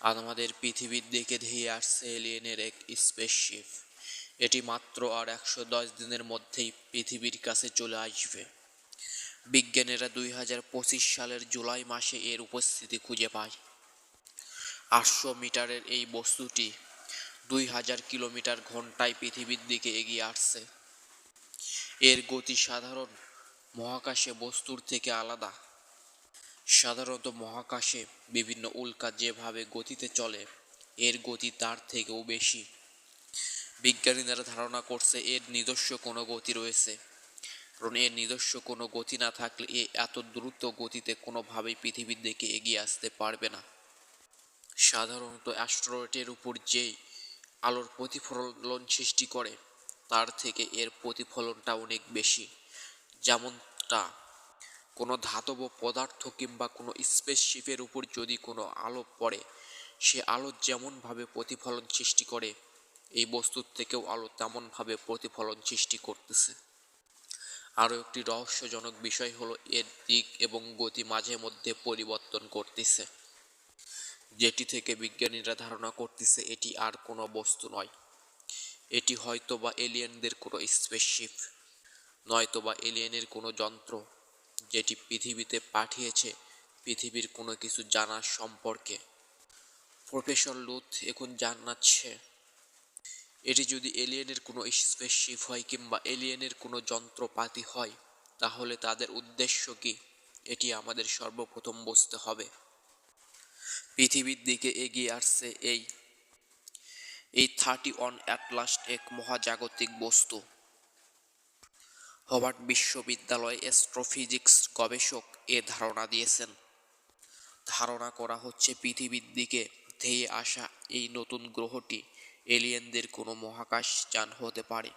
আর আমাদের পৃথিবীর দিকে ধেয়ে আসছে এলিয়েনের এক স্পেসশিপ এটি মাত্র আর একশো দশ দিনের মধ্যেই পৃথিবীর কাছে চলে আসবে। বিজ্ঞানীরা দুই হাজার পঁচিশ সালের জুলাই মাসে এর উপস্থিতি খুঁজে পায়। আটশো মিটারের এই বস্তুটি দুই হাজার কিলোমিটার ঘন্টায় পৃথিবীর দিকে এগিয়ে আসছে। এর গতি সাধারণ। মহাকাশে বস্তুর থেকে আলাদা। সাধারণত মহাকাশে বিভিন্ন উল্কা যেভাবে গতিতে চলে, এর গতি তার থেকেও বেশি। বিজ্ঞানীরা ধারণা করছে এর নিজস্ব কোনো গতি রয়েছে। কারণ এর নিজস্ব কোনো গতি না থাকলে এ এত দ্রুত গতিতে কোনোভাবেই পৃথিবীর দিকে এগিয়ে আসতে পারবে না। সাধারণত অ্যাস্ট্রয়েডের উপর যেই আলোর প্রতিফলন সৃষ্টি করে, তার থেকে এর প্রতিফলনটা অনেক বেশি। যেমনটা কোনো ধাতব পদার্থ কিংবা কোনো স্পেসশিপের উপর যদি কোনো আলো পড়ে, সে আলো যেমনভাবে প্রতিফলন সৃষ্টি করে, এই বস্তুর থেকেও আলো তেমনভাবে প্রতিফলন সৃষ্টি করতেছে। আরও একটি রহস্যজনক বিষয় হলো এর দিক এবং গতি মাঝে মধ্যে পরিবর্তন করতেছে। যেটি থেকে বিজ্ঞানীরা ধারণা করতেছে এটি আর কোনো বস্তু নয়। এটি হয়তো বা এলিয়েনদের কোনো স্পেসশিপ নয়তো বা এলিয়েনের কোনো যন্ত্র যেটি পৃথিবীতে পাঠিয়েছে পৃথিবীর কোনো কিছু জানার সম্পর্কে। প্রফেসর লুথ এখন জানাচ্ছে এটি যদি এলিয়েনের কোনো স্পেসশিপ হয় কিংবা এলিয়েনের কোনো যন্ত্রপাতি হয়, তাহলে তাদের উদ্দেশ্য কি? এটি আমাদের সর্বপ্রথম বুঝতে হবে। পৃথিবীর দিকে এগিয়ে আসছে এই এই থার্টি ওয়ান অ্যাটলাস্ট এক মহাজাগতিক বস্তু। হবার্ট বিশ্ববিদ্যালয় অ্যাস্ট্রোফিজিক্স গবেষক এ ধারণা দিয়েছেন। ধারণা করা হচ্ছে পৃথিবীর দিকে ধেয়ে আসা এই নতুন গ্রহটি এলিয়েনদের কোনো মহাকাশ যান হতে পারে,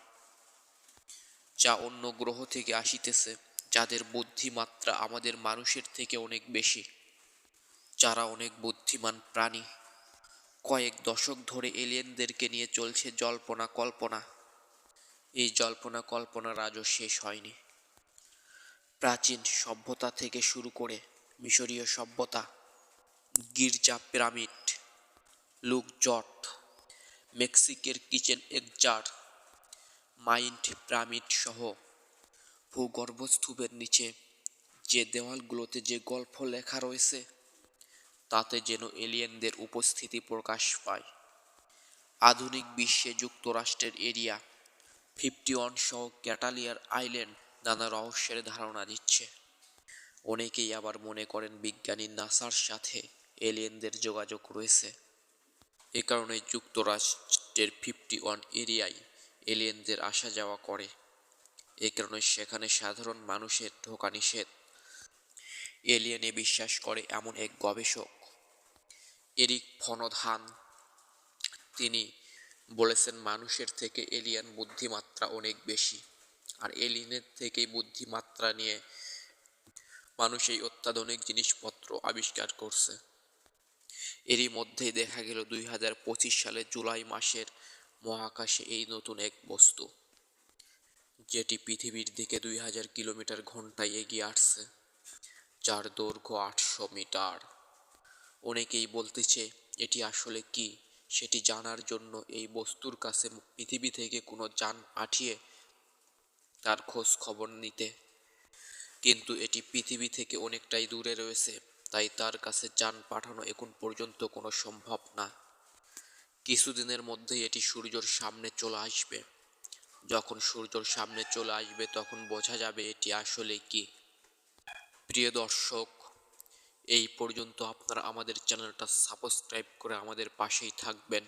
যা অন্য গ্রহ থেকে আসিতেছে, যাদের বুদ্ধিমাত্রা আমাদের মানুষের থেকে অনেক বেশি। যারা অনেক বুদ্ধিমান প্রাণী। কয়েক দশক ধরে এলিয়েনদেরকে নিয়ে চলছে জল্পনা কল্পনা এই জল্পনা কল্পনার আজও শেষ হয়নি। প্রাচীন সভ্যতা থেকে শুরু করে মিশরীয় সভ্যতা, গির্জা পিরামিড, লুক জট, মেক্সিকের কিচেন একজার মাইন্ড পিরামিড সহ ভূগর্ভস্তূপের নিচে যে দেওয়ালগুলোতে যে গল্প লেখা রয়েছে, তাতে যেন এলিয়েনদের উপস্থিতি প্রকাশ পায়। আধুনিক বিশ্বে যুক্তরাষ্ট্রের এরিয়া ফিফটি ওয়ান সহ ক্যাটালিয়ার আইল্যান্ড নানা রহস্যের ধারণা দিচ্ছে। অনেকেই আবার মনে করেন বিজ্ঞানী নাসার সাথে এলিয়েনদের যোগাযোগ রয়েছে। এ কারণে যুক্তরাষ্ট্রের ফিফটি ওয়ান এরিয়ায় এলিয়েনদের আসা যাওয়া করে। এ কারণে সেখানে সাধারণ মানুষের ঢোকা নিষেধ। এলিয়েনে বিশ্বাস করে এমন এক গবেষক, এরিক ফনধান তিনি বলেছেন, মানুষের থেকে এলিয়ান বুদ্ধিমাত্রা অনেক বেশি। আর এলিয়েনের থেকেই বুদ্ধিমাত্রা নিয়ে মানুষ এই অত্যাধুনিক জিনিসপত্র আবিষ্কার করছে। এরই মধ্যেই দেখা গেল দুই হাজার পঁচিশ সালের জুলাই মাসের মহাকাশে এই নতুন এক বস্তু, যেটি পৃথিবীর দিকে দুই হাজার কিলোমিটার ঘন্টায় এগিয়ে আসছে, যার দৈর্ঘ্য আটশো মিটার। অনেকেই বলতেছে, এটি আসলে কি? সেটি জানার জন্য এই বস্তুর কাছে পৃথিবী থেকে কোনো যান পাঠিয়ে তার খোঁজ খবর নিতে। কিন্তু এটি পৃথিবী থেকে অনেকটাই দূরে রয়েছে, তাই তার কাছে যান পাঠানো এখন পর্যন্ত কোনো সম্ভব না। কিছুদিনের মধ্যেই এটি সূর্যর সামনে চলে আসবে। যখন সূর্যর সামনে চলে আসবে, তখন বোঝা যাবে এটি আসলে কি। প্রিয় দর্শক এই পর্যন্ত আপনারা আমাদের চ্যানেলটা সাবস্ক্রাইব করে আমাদের পাশেই থাকবেন।